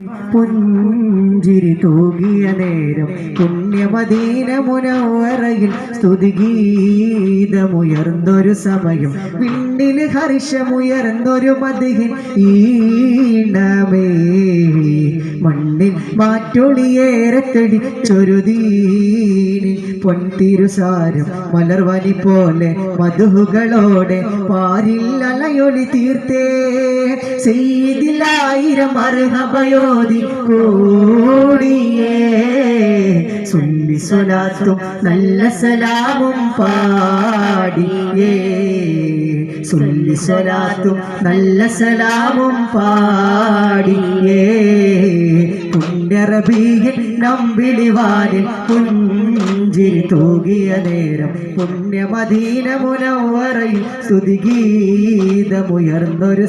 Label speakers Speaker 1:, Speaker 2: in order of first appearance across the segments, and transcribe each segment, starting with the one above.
Speaker 1: പുഞ്ചിരി തൂകിയ നേരം പുണ്യമദീന മുനവറയിൽ സ്തുതിഗീതമുയർന്നൊരു സമയം. പിന്നിൽ ഹർഷമുയർന്നൊരു മതിഹിൻ ഈണമേ. മണ്ണിൽ മാറ്റൊളിയേറെ തെളിച്ചൊരുതീനിൽ പൊൻതിരുസാരം. മലർവനി പോലെ മധുഹുകളോടെ പാരിൽ അലയൊളി തീർത്തേ. ചെയ്തിലായിരം അർഹബയോധി കൂടിയേ. സ്വലാത്തും നല്ല സലാമും പാടിയേ. സുല്ലി സ്വലാത്തും നല്ല സലാമും പാടിയേ. പുണ്യറബിയിൽ നമ്പിളിവാരിൽ പുഞ്ചിരി തൂകിയ നേരം പുണ്യമദീന മുനവറയിൽ സ്തുതിഗീതമുയർന്നൊരു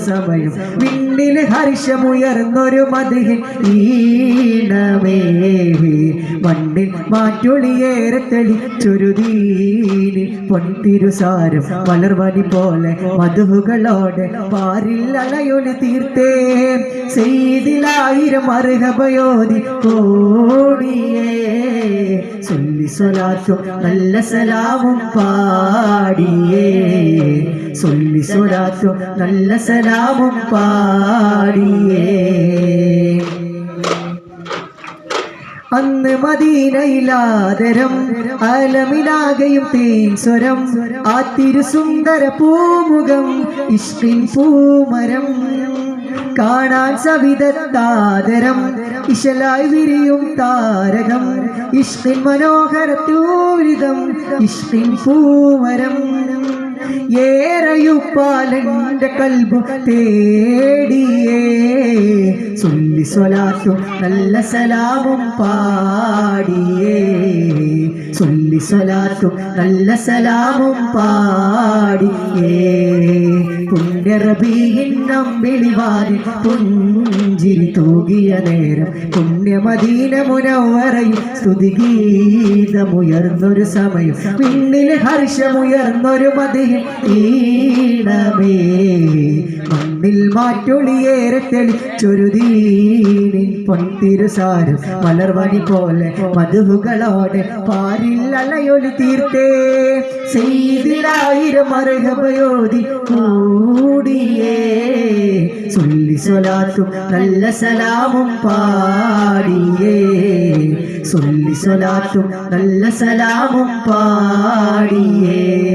Speaker 1: സമയം പിന്നിൽ ഹർഷമുയർന്നൊരു മതിഹിൻ ഈണമേ മണ്ണിൽ മാറ്റൊളിയേറെ തെളിച്ചൊരു ദീനി പൊൻതിരുസാരം വളർവനി പോലെ മധുകളോടെ പാരിൽ അലയൊളി തീർത്തേ. ചെയ്തിലായിരം അർഹബയോധി കോടിയേ. ചൊല്ലി സ്വലാത്തും നല്ല സലാമും പാടിയേ. ചൊല്ലി സ്വലാത്തും നല്ല സലാമും പാടിയേ. മദീനയിലാദരം അലമിലാകയും തേൻ സ്വരം ആ തിരുസുന്ദര പൂമുഖം ഇഷ്ടിൻ പൂമരം. കാണാൻ സവിധത്താദരം ഇശലായി വിരിയും താരകം. ഇഷ്ടിൻ മനോഹരത്തൂരിതം ഇഷ്ടിൻ പൂമരം. ഏറയുപ്പാലന്റെ കൽബു തേടിയേ. ചൊല്ലി സ്വലാത്തും നല്ല സലാമും പാടിയേ. ചൊല്ലി സ്വലാത്തും നല്ല സലാമും പാടിയേ. പുണ്യറബീൻ നമ്പിളിവാരി പുഞ്ചിരി തൂകിയ നേരം പുണ്യമദീന മുനവറയിൽ സ്തുതിഗീതമുയർന്നൊരു സമയം പിന്നിൽ ഹർഷമുയർന്നൊരു മതിയിൽ ഈണമേ മണ്ണിൽ മാറ്റൊളിയേറെ തെളിച്ചൊരു ദീനിൻ മലർവണി പോലെ മധുവുകളോട് പാരിൽ അലയൊലി തീർത്തേ. ചെയ്തിലായിരം അർഹബയോധി കൂടിയേ. ചൊല്ലി സ്വലാത്തും നല്ല സലാമും പാടിയേ. ചൊല്ലി സ്വലാത്തും നല്ല സലാമും പാടിയേ.